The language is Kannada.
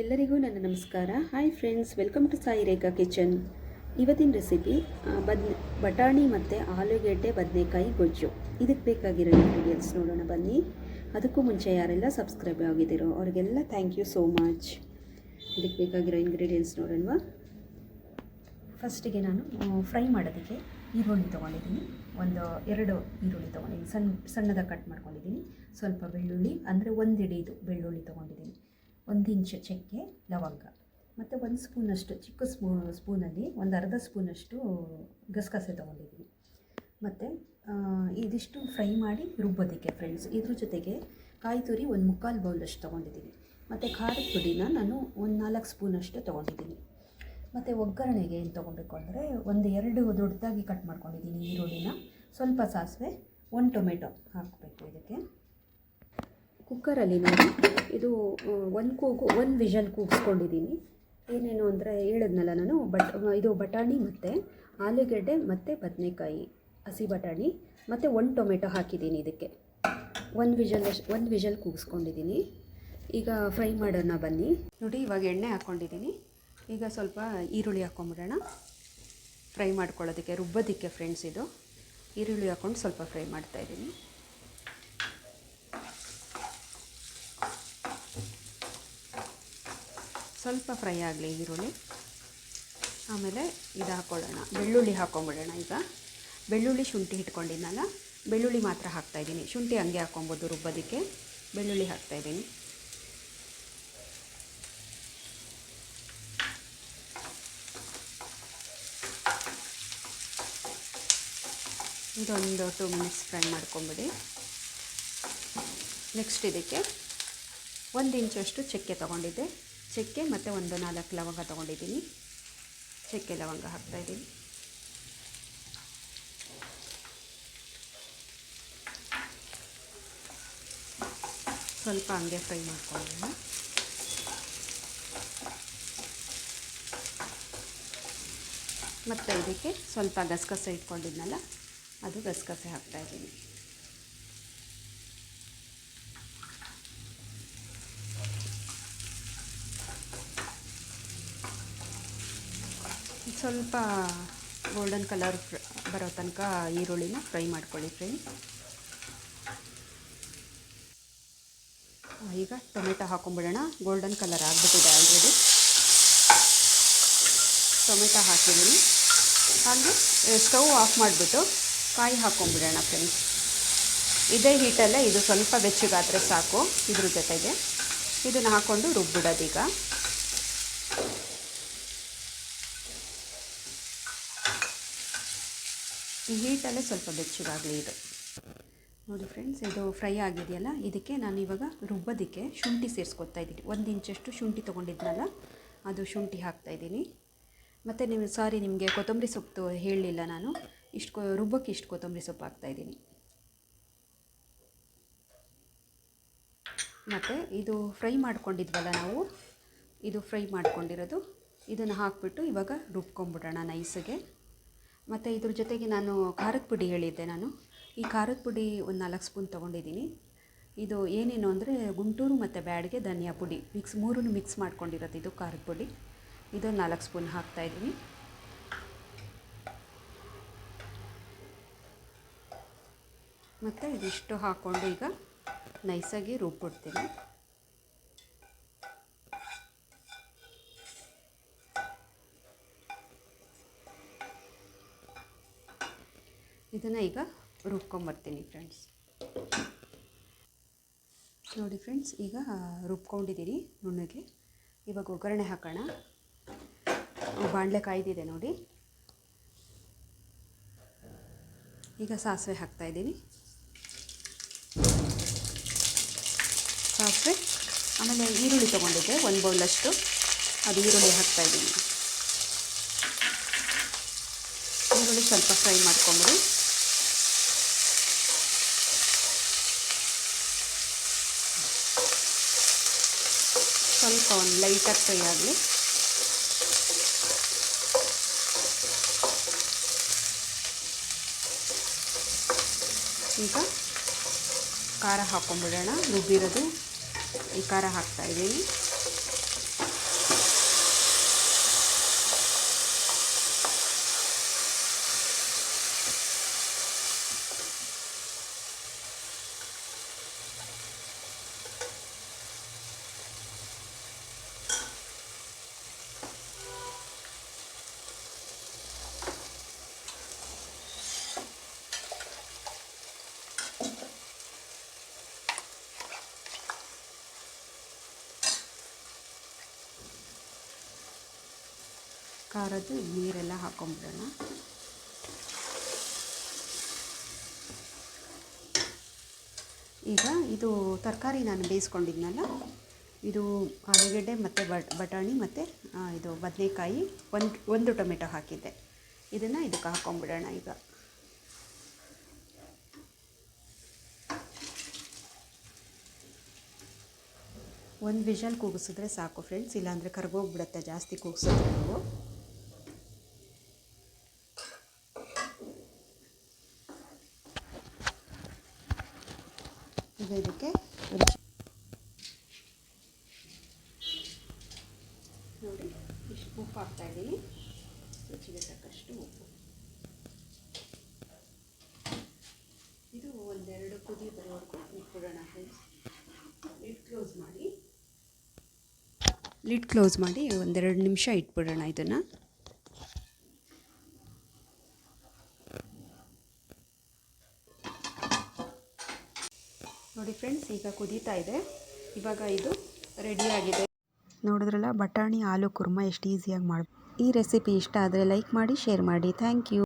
ಎಲ್ಲರಿಗೂ ನನ್ನ ನಮಸ್ಕಾರ. Hi friends welcome to Sai Rekha kitchen ಇವತ್ತಿನ ರೆಸಿಪಿ ಬದ್ನೆ ಬಟಾಣಿ ಮತ್ತು ಆಲೂಗೆಡ್ಡೆ ಬದನೆಕಾಯಿ ಗೊಜ್ಜು. ಇದಕ್ಕೆ ಬೇಕಾಗಿರೋ ಇಂಗ್ರೀಡಿಯೆಂಟ್ಸ್ ನೋಡೋಣ ಬನ್ನಿ. ಅದಕ್ಕೂ ಮುಂಚೆ ಯಾರೆಲ್ಲ ಸಬ್ಸ್ಕ್ರೈಬ್ ಆಗಿದ್ದೀರೋ, ಅವ್ರಿಗೆಲ್ಲ ಥ್ಯಾಂಕ್ ಯು ಸೋ ಮಚ್ ಇದಕ್ಕೆ ಬೇಕಾಗಿರೋ ಇಂಗ್ರೀಡಿಯೆಂಟ್ಸ್ ನೋಡೋಣವಾ. ಫಸ್ಟಿಗೆ ನಾನು ಫ್ರೈ ಮಾಡೋದಕ್ಕೆ ಈರುಳ್ಳಿ ತೊಗೊಂಡಿದ್ದೀನಿ. ಒಂದು ಎರಡು ಈರುಳ್ಳಿ ತೊಗೊಂಡಿದ್ದೀನಿ. ಸಣ್ಣ ಸಣ್ಣದಾಗಿ ಕಟ್ ಮಾಡ್ಕೊಂಡಿದ್ದೀನಿ. ಸ್ವಲ್ಪ ಬೆಳ್ಳುಳ್ಳಿ, ಅಂದರೆ ಒಂದು ಹಿಡಿದು ಬೆಳ್ಳುಳ್ಳಿ ತೊಗೊಂಡಿದ್ದೀನಿ. ಒಂದು ಇಂಚು ಚಕ್ಕೆ ಲವಂಗ. ಮತ್ತು ಒಂದು ಸ್ಪೂನಷ್ಟು ಚಿಕ್ಕ ಸ್ಪೂ, ಸ್ಪೂನಲ್ಲಿ ಒಂದು ಅರ್ಧ ಸ್ಪೂನಷ್ಟು ಗಸಗಸೆ ತೊಗೊಂಡಿದ್ದೀನಿ. ಮತ್ತು ಇದಿಷ್ಟು ಫ್ರೈ ಮಾಡಿ ರುಬ್ಬೋದಕ್ಕೆ ಫ್ರೆಂಡ್ಸ್ ಇದ್ರ ಜೊತೆಗೆ ಕಾಯಿ ತುರಿ ಒಂದು ಮುಕ್ಕಾಲು ಬೌಲಷ್ಟು ತೊಗೊಂಡಿದ್ದೀನಿ. ಮತ್ತು ಖಾರದ ಪುಡಿನ ನಾನು ಒಂದು ನಾಲ್ಕು ಸ್ಪೂನಷ್ಟು ತೊಗೊಂಡಿದ್ದೀನಿ. ಮತ್ತು ಒಗ್ಗರಣೆಗೆ ಏನು ತೊಗೊಬೇಕು ಅಂದರೆ ಒಂದು ಎರಡು ದೊಡ್ಡದಾಗಿ ಕಟ್ ಮಾಡ್ಕೊಂಡಿದ್ದೀನಿ ಈರುಳ್ಳಿನ. ಸ್ವಲ್ಪ ಸಾಸಿವೆ, ಒಂದು ಟೊಮೆಟೊ ಹಾಕಬೇಕು ಇದಕ್ಕೆ. ಕುಕ್ಕರಲ್ಲಿ ನಾನು ಇದು ಒಂದು ಕೂಗು ಒಂದು ವಿಷಲ್ ಕೂಗಿಸ್ಕೊಂಡಿದ್ದೀನಿ. ಏನೇನು ಅಂದರೆ ಹೇಳಿದ್ನಲ್ಲ ನಾನು, ಬಟ್, ಇದು ಬಟಾಣಿ ಮತ್ತು ಆಲೂಗಡ್ಡೆ ಮತ್ತು ಬದನೆಕಾಯಿ, ಹಸಿ ಬಟಾಣಿ, ಮತ್ತು ಒಂದು ಟೊಮೆಟೊ ಹಾಕಿದ್ದೀನಿ ಇದಕ್ಕೆ. ಒಂದು ವಿಷಲ್ ಒಂದು ವಿಷಲ್ ಕೂಗಿಸ್ಕೊಂಡಿದ್ದೀನಿ. ಈಗ ಫ್ರೈ ಮಾಡೋಣ ಬನ್ನಿ. ನೋಡಿ, ಇವಾಗ ಎಣ್ಣೆ ಹಾಕ್ಕೊಂಡಿದ್ದೀನಿ ಈಗ ಸ್ವಲ್ಪ ಈರುಳ್ಳಿ ಹಾಕ್ಕೊಂಬಿಡೋಣ ಫ್ರೈ ಮಾಡ್ಕೊಳ್ಳೋದಕ್ಕೆ, ರುಬ್ಬೋದಕ್ಕೆ ಫ್ರೆಂಡ್ಸ್ ಇದು. ಈರುಳ್ಳಿ ಹಾಕ್ಕೊಂಡು ಸ್ವಲ್ಪ ಫ್ರೈ ಮಾಡ್ತಾಯಿದ್ದೀನಿ ಸ್ವಲ್ಪ ಫ್ರೈ ಆಗಲಿ ಈರುಳ್ಳಿ. ಆಮೇಲೆ ಇದು ಹಾಕ್ಕೊಳ್ಳೋಣ ಬೆಳ್ಳುಳ್ಳಿ ಹಾಕ್ಕೊಂಬಿಡೋಣ ಈಗ. ಬೆಳ್ಳುಳ್ಳಿ ಶುಂಠಿ ಇಟ್ಕೊಂಡಿದ್ನಲ್ಲ ಬೆಳ್ಳುಳ್ಳಿ ಮಾತ್ರ ಹಾಕ್ತಾಯಿದ್ದೀನಿ ಶುಂಠಿ ಹಂಗೆ ಹಾಕ್ಕೊಬೋದು ರುಬ್ಬೋದಕ್ಕೆ. ಬೆಳ್ಳುಳ್ಳಿ ಹಾಕ್ತಾಯಿದ್ದೀನಿ ಇದೊಂದು ಟೂ ಮಿನಿಟ್ಸ್ ಫ್ರೈ ಮಾಡ್ಕೊಂಬಿಡಿ. ನೆಕ್ಸ್ಟ್ ಇದಕ್ಕೆ ಒಂದು ಇಂಚಷ್ಟು ಚಕ್ಕೆ ತೊಗೊಂಡಿದ್ದೆ. ಚಕ್ಕೆ ಮತ್ತು ಒಂದು ನಾಲ್ಕು ಲವಂಗ ತೊಗೊಂಡಿದ್ದೀನಿ. ಚಕ್ಕೆ ಲವಂಗ ಹಾಕ್ತಾಯಿದ್ದೀನಿ ಸ್ವಲ್ಪ ಹಂಗೆ ಫ್ರೈ ಮಾಡ್ಕೊಳ್ಳೋಣ. ಮತ್ತು ಇದಕ್ಕೆ ಸ್ವಲ್ಪ ಗಸಗಸೆ ಇಟ್ಕೊಂಡಿದ್ನಲ್ಲ, ಅದು ಗಸಗಸೆ ಹಾಕ್ತಾಯಿದ್ದೀನಿ ಸ್ವಲ್ಪ ಗೋಲ್ಡನ್ ಕಲರ್ ಬರೋ ತನಕ ಈರುಳ್ಳಿನ ಫ್ರೈ ಮಾಡ್ಕೊಳ್ಳಿ ಫ್ರೆಂಡ್ಸ್ ಈಗ ಟೊಮೆಟೊ ಹಾಕೊಂಬಿಡೋಣ. ಗೋಲ್ಡನ್ ಕಲರ್ ಆಗಿಬಿಟ್ಟಿದೆ ಆಲ್ರೆಡಿ ಟೊಮೆಟೊ ಹಾಕಿದ್ದೀನಿ. ಹಾಗೆ ಸ್ಟವ್ ಆಫ್ ಮಾಡಿಬಿಟ್ಟು ಕಾಯಿ ಹಾಕೊಂಡ್ಬಿಡೋಣ ಫ್ರೆಂಡ್ಸ್ ಇದೇ ಹೀಟಲ್ಲೇ ಇದು ಸ್ವಲ್ಪ ಬೆಚ್ಚಗಾದರೆ ಸಾಕು ಇದ್ರ ಜೊತೆಗೆ. ಇದನ್ನು ಹಾಕ್ಕೊಂಡು ರುಬ್ಬಿಡೋದೀಗ. ಈ ಹೀಟಲ್ಲೇ ಸ್ವಲ್ಪ ಬೆಚ್ಚಗಾಗಲಿ ಇದು. ನೋಡಿ ಫ್ರೆಂಡ್ಸ್ ಇದು ಫ್ರೈ ಆಗಿದೆಯಲ್ಲ, ಇದಕ್ಕೆ ನಾನು ಇವಾಗ ರುಬ್ಬೋದಕ್ಕೆ ಶುಂಠಿ ಸೇರಿಸ್ಕೊತಾ ಇದ್ದೀನಿ. ಒಂದು ಇಂಚಷ್ಟು ಶುಂಠಿ ತೊಗೊಂಡಿದ್ನಲ್ಲ, ಅದು ಶುಂಠಿ ಹಾಕ್ತಾಯಿದ್ದೀನಿ ಮತ್ತು ನೀವು ಸಾರಿ ನಿಮಗೆ ಕೊತ್ತಂಬರಿ ಸೊಪ್ಪು ಹೇಳಲಿಲ್ಲ ನಾನು. ಇಷ್ಟು ಕೊ ರುಬ್ಬಕ್ಕೆ ಇಷ್ಟು ಕೊತ್ತಂಬರಿ ಸೊಪ್ಪು ಹಾಕ್ತಾಯಿದ್ದೀನಿ ಮತ್ತು ಇದು ಫ್ರೈ ಮಾಡ್ಕೊಂಡಿದ್ವಲ್ಲ ನಾವು, ಇದು ಫ್ರೈ ಮಾಡ್ಕೊಂಡಿರೋದು, ಇದನ್ನು ಹಾಕ್ಬಿಟ್ಟು ಇವಾಗ ರುಬ್ಕೊಂಬಿಡೋಣ ನೈಸಿಗೆ. ಮತ್ತು ಇದ್ರ ಜೊತೆಗೆ ನಾನು ಖಾರದ ಪುಡಿ ಹೇಳಿದ್ದೆ ನಾನು. ಈ ಖಾರದ ಪುಡಿ ಒಂದು ನಾಲ್ಕು ಸ್ಪೂನ್ ತೊಗೊಂಡಿದ್ದೀನಿ. ಇದು ಏನೇನು ಅಂದರೆ ಗುಂಟೂರು ಮತ್ತು ಬ್ಯಾಡಿಗೆ ಧನಿಯಾ ಪುಡಿ ಮಿಕ್ಸ್ ಮೂರನ್ನು ಮಿಕ್ಸ್ ಮಾಡ್ಕೊಂಡಿರೋದು ಇದು ಖಾರದ ಪುಡಿ. ಇದು ನಾಲ್ಕು ಸ್ಪೂನ್ ಹಾಕ್ತಾಯಿದ್ದೀನಿ ಮತ್ತು ಇದಿಷ್ಟು ಹಾಕ್ಕೊಂಡು ಈಗ ನೈಸಾಗಿ ರುಬ್ಬಿಡ್ತೀನಿ. ಇದನ್ನು ಈಗ ರುಬ್ಕೊಂಬರ್ತೀನಿ ಫ್ರೆಂಡ್ಸ್ ನೋಡಿ ಫ್ರೆಂಡ್ಸ್ ಈಗ ರುಬ್ಕೊಂಡಿದ್ದೀನಿ ನುಣ್ಣಗೆ. ಇವಾಗ ಒಗ್ಗರಣೆ ಹಾಕೋಣ. ಬಾಣಲೆ ಕಾಯ್ದಿದೆ ನೋಡಿ. ಈಗ ಸಾಸಿವೆ ಹಾಕ್ತಾಯಿದ್ದೀನಿ ಸಾಸಿವೆ, ಆಮೇಲೆ ಈರುಳ್ಳಿ ತೊಗೊಂಡಿದ್ದೆ, ಒಂದು ಬೌಲಷ್ಟು ಅದು ಈರುಳ್ಳಿ ಹಾಕ್ತಾಯಿದ್ದೀನಿ ಈರುಳ್ಳಿ ಸ್ವಲ್ಪ ಫ್ರೈ ಮಾಡ್ಕೊಂಬಿಡಿ. ಸ್ವಲ್ಪ ಒಂದು ಲೈಟಾಗಿ ಫ್ರೈ ಆಗಲಿ. ಈಗ ಖಾರ ಹಾಕ್ಕೊಂಬಿಡೋಣ ರುಬ್ಬಿರೋದು ಈ ಖಾರ ಹಾಕ್ತಾಯಿದ್ದೀನಿ ಖಾರದ್ದು ನೀರೆಲ್ಲ ಹಾಕೊಂಬಿಡೋಣ. ಈಗ ಇದು ತರಕಾರಿ ನಾನು ಬೇಯಿಸ್ಕೊಂಡಿದ್ನಲ್ಲ, ಇದು ಆಲೂಗೆಡ್ಡೆ ಮತ್ತು ಬಟ್, ಬಟಾಣಿ ಮತ್ತು ಇದು ಬದನೆಕಾಯಿ, ಒಂದು ಒಂದು ಟೊಮೆಟೊ ಹಾಕಿದ್ದೆ. ಇದನ್ನು ಇದಕ್ಕೆ ಹಾಕೊಂಬಿಡೋಣ ಈಗ. ಒಂದು ವಿಷಲ್ ಕೂಗಿಸಿದ್ರೆ ಸಾಕು ಫ್ರೆಂಡ್ಸ್ ಇಲ್ಲಾಂದರೆ ಕರ್ಗೋಗ್ಬಿಡುತ್ತೆ ಜಾಸ್ತಿ ಕೂಗಿಸಿದ್ರೆ ನೀವು ಈಗ ಇದಕ್ಕೆ ರುಚಿ ನೋಡಿ ಇಷ್ಟು ಉಪ್ಪು ಹಾಕ್ತಾಯಿದ್ದೀನಿ ರುಚಿಗೆ ತಕ್ಕಷ್ಟು ಉಪ್ಪು ಇದು ಒಂದೆರಡು ಕುದಿ ಬರೋವರೆಗೂ ಇಟ್ಬಿಡೋಣ ಫ್ರೆಂಡ್ಸ್ ಲಿಡ್ ಕ್ಲೋಸ್ ಮಾಡಿ. ಲಿಡ್ ಕ್ಲೋಸ್ ಮಾಡಿ ಒಂದೆರಡು ನಿಮಿಷ ಇಟ್ಬಿಡೋಣ ಇದನ್ನು. ನೋಡಿ ಫ್ರೆಂಡ್ಸ್ ಈಗ ಕುದೀತಾ ಇದೆ. ಇವಾಗ ಇದು ರೆಡಿಯಾಗಿದೆ ನೋಡಿದ್ರಲ್ಲ, ಬಟಾಣಿ, ಆಲೂ, ಕುರ್ಮ ಎಷ್ಟು ಈಸಿಯಾಗಿ ಮಾಡಿ ಈ ರೆಸಿಪಿ ಇಷ್ಟ ಆದರೆ ಲೈಕ್ ಮಾಡಿ ಶೇರ್ ಮಾಡಿ. Thank you